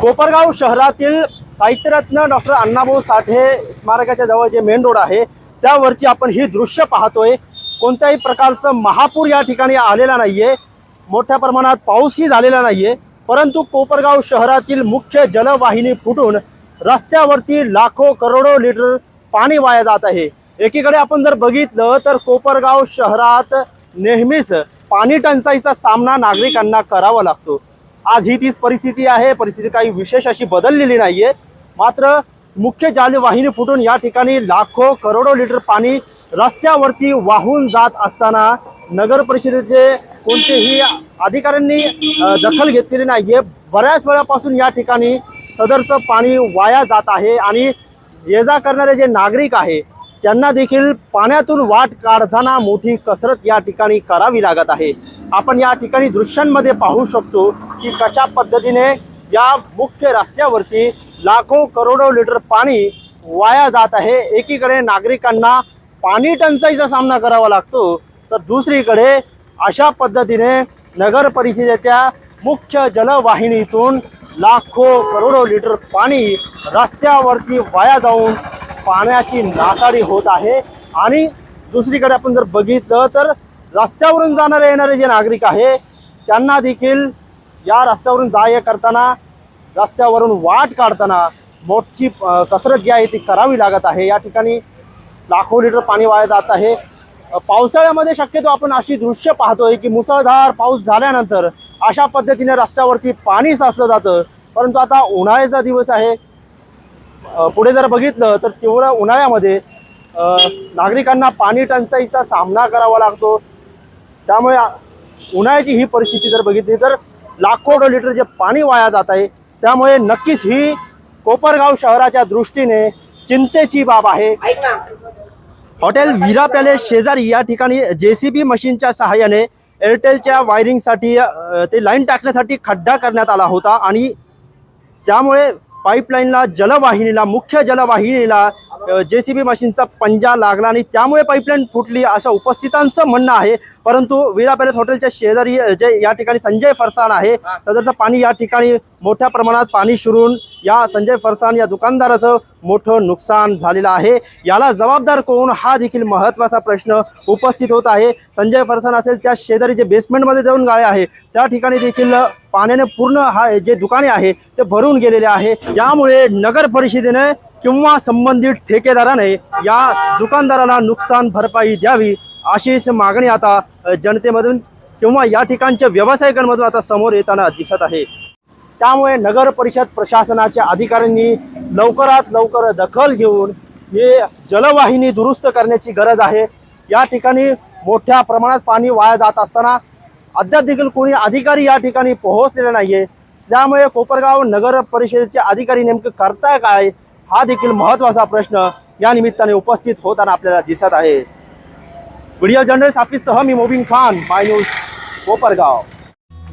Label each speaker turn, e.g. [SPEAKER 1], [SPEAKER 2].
[SPEAKER 1] कोपरगाव शहरातील साहित्यरत्न डॉक्टर अण्णाभाऊ साठे स्मारकाच्या जवळ जे मेन रोड आहे त्यावरची आपण ही दृश्य पाहतोय. कोणत्याही प्रकारचं महापूर या ठिकाणी आलेला नाहीये. मोठ्या प्रमाणात पाऊसही झालेला नाहीये. परंतु कोपरगाव शहरातील मुख्य जलवाहिनी फुटून रस्त्यावरती लाखो करोडो लिटर पाणी वाया जात आहे. एकीकडे आपण जर बघितलं तर कोपरगाव शहरात नेहमीच पाणी टंचाईचा सामना नागरिकांना करावा लागतो. आज ही तीच परिस्थिती आहे. परिस्थिती काही विशेष अशी बदललेली नाहीये. मात्र मुख्य जालवाहिनी फुटून या ठिकाणी लाखो करोडो लिटर पाणी रस्त्यावरती वाहून जात असताना नगर परिषदेचे कोणतेही अधिकाऱ्यांनी दखल घेतलेली नाहीये. बऱ्याच वेळापासून या ठिकाणी सदरचं पाणी वाया जात आहे आणि ये जा करणारे जे नागरिक आहे त्यांना देखील पाण्यातून वाट काढताना मोठी कसरत या ठिकाणी करावी लागत आहे. आपण या ठिकाणी दृश्यांमध्ये पाहू शकतो की कशा पद्धतीने या मुख्य रस्त्यावरती लाखो करोडो लिटर पाणी वाया जात आहे. एकीकडे नागरिकांना पाणी टंचाईचा सामना करावा लागतो तर दुसरीकडे अशा पद्धतीने नगर परिषदेच्या मुख्य जलवाहिनीतून लाखो करोडो लिटर पाणी रस्त्यावरती वाया जाऊन पाण्याची नासाडी होत आहे. आणि दुसरीकडे आपण जर बघितलं तर रस्त्यावरून जाणारे येणारे जे नागरिक आहे त्यांना देखील या रस्त्यावरून जा करताना रस्त्यावरून वाट काढताना मोठी कसरत जी आहे ती करावी लागत आहे. या ठिकाणी लाखो लिटर पाणी वाया जात आहे. पावसाळ्यामध्ये शक्यतो आपण अशी दृश्य पाहतोय की मुसळधार पाऊस झाल्यानंतर अशा पद्धतीने रस्त्यावरती पाणी साचलं जातं. परंतु आता उन्हाळ्याचा दिवस आहे. पुढे जर बघितलं तर तीव्र उन्हाळ्यामध्ये नागरिकांना पाणी टंचाईचा सामना करावा लागतो. त्यामुळे उन्हाळ्याची ही परिस्थिती जर बघितली तर लाखो लिटर जे पाणी वाया जात आहे त्यामुळे नक्कीच ही कोपरगाव शहराच्या दृष्टीने चिंतेची बाब आहे. हॉटेल विरा पॅलेस शेजारी या ठिकाणी जे सी बी मशीनच्या सहाय्याने एअरटेलच्या वायरिंगसाठी ते लाईन टाकण्यासाठी खड्डा करण्यात आला होता आणि त्यामुळे पाईपलाईनला जलवाहिनीला मुख्य जलवाहिनीला जे सी बी मशीनचा पंजा लागला आणि त्यामुळे पाईपलाईन फुटली असं उपस्थितांचं म्हणणं आहे. परंतु विरा पॅलेस हॉटेलच्या शेजारी जे या ठिकाणी संजय फरसाण आहे सदरचं पाणी या ठिकाणी मोठ्या प्रमाणात पाणी शिरून या संजय फरसान या दुकानदाराचं मोठं नुकसान झालेलं आहे. याला जबाबदार कोण? हा देखील महत्त्वाचा प्रश्न उपस्थित होत आहे. संजय फरसान असेल त्या शेजारी जे बेसमेंटमध्ये जाऊन गाळे आहे त्या ठिकाणी देखील पाण्याने पूर्ण हा जे दुकाने आहे ते भरून गेलेले आहे. ज्यामुळे नगर परिषदेने किंवा संबंधित ठेकेदाराने या दुकानदाराला नुकसान भरपाई द्यावी अशीच मागणी आता जनतेमधून किंवा या ठिकाणच्या व्यावसायिकांमधून आता समोर येताना दिसत आहे. त्यामुळे नगर परिषद प्रशासनाच्या अधिकाऱ्यांनी लवकरात लवकर दखल घेऊन हे जलवाहिनी दुरुस्त करण्याची गरज आहे. या ठिकाणी मोठ्या प्रमाणात पाणी वाया जात असताना अद्याप देखील कोणी अधिकारी या ठिकाणी पोहोचलेले नाहीये. त्यामुळे कोपरगाव नगर परिषदेचे अधिकारी नेमकं करताय काय हा देखील महत्त्वाचा प्रश्न या निमित्ताने उपस्थित होताना आपल्याला दिसत आहे. व्हिडिओ जर्नलिस्ट ऑफिससह मी मोबिन खान माय न्यूज कोपरगाव.